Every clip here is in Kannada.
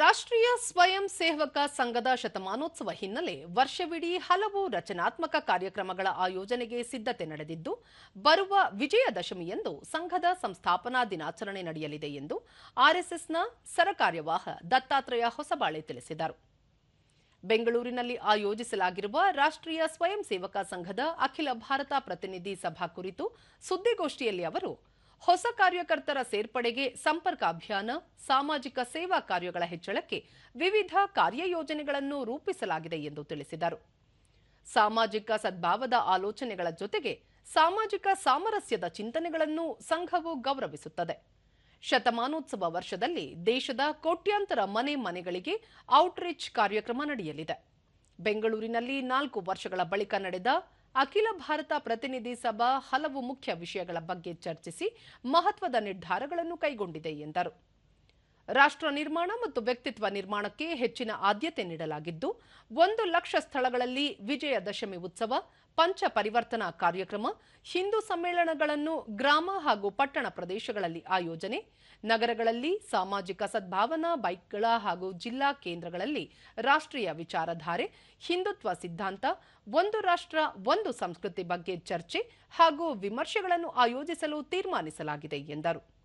ರಾಷ್ಟ್ರೀಯ ಸ್ವಯಂ ಸೇವಕ ಸಂಘದ ಶತಮಾನೋತ್ಸವ ಹಿನ್ನೆಲೆ ವರ್ಷವಿಡೀ ಹಲವು ರಚನಾತ್ಮಕ ಕಾರ್ಯಕ್ರಮಗಳ ಆಯೋಜನೆಗೆ ಸಿದ್ಧತೆ ನಡೆದಿದ್ದು, ಬರುವ ವಿಜಯದಶಮಿಯಂದು ಸಂಘದ ಸಂಸ್ಥಾಪನಾ ದಿನಾಚರಣೆ ನಡೆಯಲಿದೆ ಎಂದು ಆರ್ಎಸ್ಎಸ್ನ ಸರಕಾರ್ಯವಾಹ ದತ್ತಾತ್ರೇಯ ಹೊಸಬಾಳೆ ತಿಳಿಸಿದರು. ಬೆಂಗಳೂರಿನಲ್ಲಿ ಆಯೋಜಿಸಲಾಗಿರುವ ರಾಷ್ಟ್ರೀಯ ಸ್ವಯಂ ಸೇವಕ ಸಂಘದ ಅಖಿಲ ಭಾರತ ಪ್ರತಿನಿಧಿ ಸಭಾ ಕುರಿತು ಸುದ್ದಿಗೋಷ್ಠಿಯಲ್ಲಿ ಅವರು ಹೊಸ ಕಾರ್ಯಕರ್ತರ ಸೇರ್ಪಡೆಗೆ ಸಂಪರ್ಕ ಅಭಿಯಾನ, ಸಾಮಾಜಿಕ ಸೇವಾ ಕಾರ್ಯಗಳ ಹೆಚ್ಚಳಕ್ಕೆ ವಿವಿಧ ಕಾರ್ಯಯೋಜನೆಗಳನ್ನು ರೂಪಿಸಲಾಗಿದೆ ಎಂದು ತಿಳಿಸಿದರು. ಸಾಮಾಜಿಕ ಸದ್ಭಾವದ ಆಲೋಚನೆಗಳ ಜೊತೆಗೆ ಸಾಮಾಜಿಕ ಸಾಮರಸ್ಯದ ಚಿಂತನೆಗಳನ್ನು ಸಂಘವು ಗೌರವಿಸುತ್ತದೆ. ಶತಮಾನೋತ್ಸವ ವರ್ಷದಲ್ಲಿ ದೇಶದ ಕೋಟ್ಯಾಂತರ ಮನೆ ಮನೆಗಳಿಗೆ ಔಟ್ರೀಚ್ ಕಾರ್ಯಕ್ರಮ ನಡೆಯಲಿದೆ. ಬೆಂಗಳೂರಿನಲ್ಲಿ ನಾಲ್ಕು ವರ್ಷಗಳ ಬಳಿಕ ನಡೆದ ಅಖಿಲ ಭಾರತ ಪ್ರತಿನಿಧಿ ಸಭಾ ಹಲವು ಮುಖ್ಯ ವಿಷಯಗಳ ಬಗ್ಗೆ ಚರ್ಚಿಸಿ ಮಹತ್ವದ ನಿರ್ಧಾರಗಳನ್ನು ಕೈಗೊಂಡಿದೆ ಎಂದರು. ರಾಷ್ಟ್ರ ನಿರ್ಮಾಣ ಮತ್ತು ವ್ಯಕ್ತಿತ್ವ ನಿರ್ಮಾಣಕ್ಕೆ ಹೆಚ್ಚಿನ ಆದ್ಯತೆ ನೀಡಲಾಗಿದ್ದು, ಒಂದು ಲಕ್ಷ ಸ್ಥಳಗಳಲ್ಲಿ ವಿಜಯದಶಮಿ ಉತ್ಸವ, ಪಂಚ ಪರಿವರ್ತನಾ ಕಾರ್ಯಕ್ರಮ, ಹಿಂದೂ ಸಮ್ಮೇಳನಗಳನ್ನು ಗ್ರಾಮ ಹಾಗೂ ಪಟ್ಟಣ ಪ್ರದೇಶಗಳಲ್ಲಿ ಆಯೋಜನೆ, ನಗರಗಳಲ್ಲಿ ಸಾಮಾಜಿಕ ಸದ್ಭಾವನಾ ಬೈಕ್ಗಳ ಹಾಗೂ ಜಿಲ್ಲಾ ಕೇಂದ್ರಗಳಲ್ಲಿ ರಾಷ್ಟ್ರೀಯ ವಿಚಾರಧಾರೆ, ಹಿಂದುತ್ವ ಸಿದ್ಧಾಂತ, ಒಂದು ರಾಷ್ಟ್ರ, ಒಂದು ಸಂಸ್ಕೃತಿ ಬಗ್ಗೆ ಚರ್ಚೆ ಹಾಗೂ ವಿಮರ್ಶೆಗಳನ್ನು ಆಯೋಜಿಸಲು ತೀರ್ಮಾನಿಸಲಾಗಿದೆ ಎಂದರು.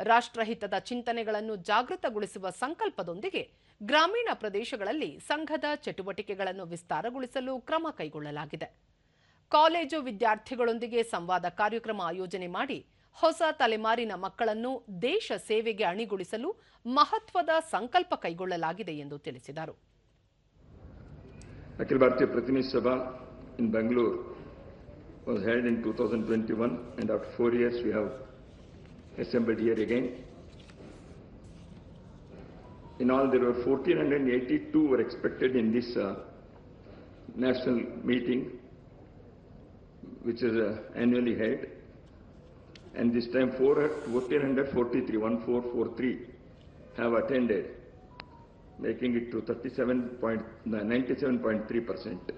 ರಾಷ್ಟ್ರಹಿತದ ಚಿಂತನೆಗಳನ್ನು ಜಾಗೃತಗೊಳಿಸುವ ಸಂಕಲ್ಪದೊಂದಿಗೆ ಗ್ರಾಮೀಣ ಪ್ರದೇಶಗಳಲ್ಲಿ ಸಂಘದ ಚಟುವಟಿಕೆಗಳನ್ನು ವಿಸ್ತಾರಗೊಳಿಸಲು ಕ್ರಮ ಕೈಗೊಳ್ಳಲಾಗಿದೆ. ಕಾಲೇಜು ವಿದ್ಯಾರ್ಥಿಗಳೊಂದಿಗೆ ಸಂವಾದ ಕಾರ್ಯಕ್ರಮ ಆಯೋಜನೆ ಮಾಡಿ ಹೊಸ ತಲೆಮಾರಿನ ಮಕ್ಕಳನ್ನು ದೇಶ ಸೇವೆಗೆ ಅಣಿಗೊಳಿಸಲು ಮಹತ್ವದ ಸಂಕಲ್ಪ ಕೈಗೊಳ್ಳಲಾಗಿದೆ ಎಂದು ತಿಳಿಸಿದರು. Akhila Bharatiya Pratinidhi Sabha in Bengaluru was held in 2021 and after four years we have assembled here again. In all there were 1482 were expected in this uh, national meeting which is uh, annually held and this time 4 1443 1443 have attended making it to 37.97.3 percent.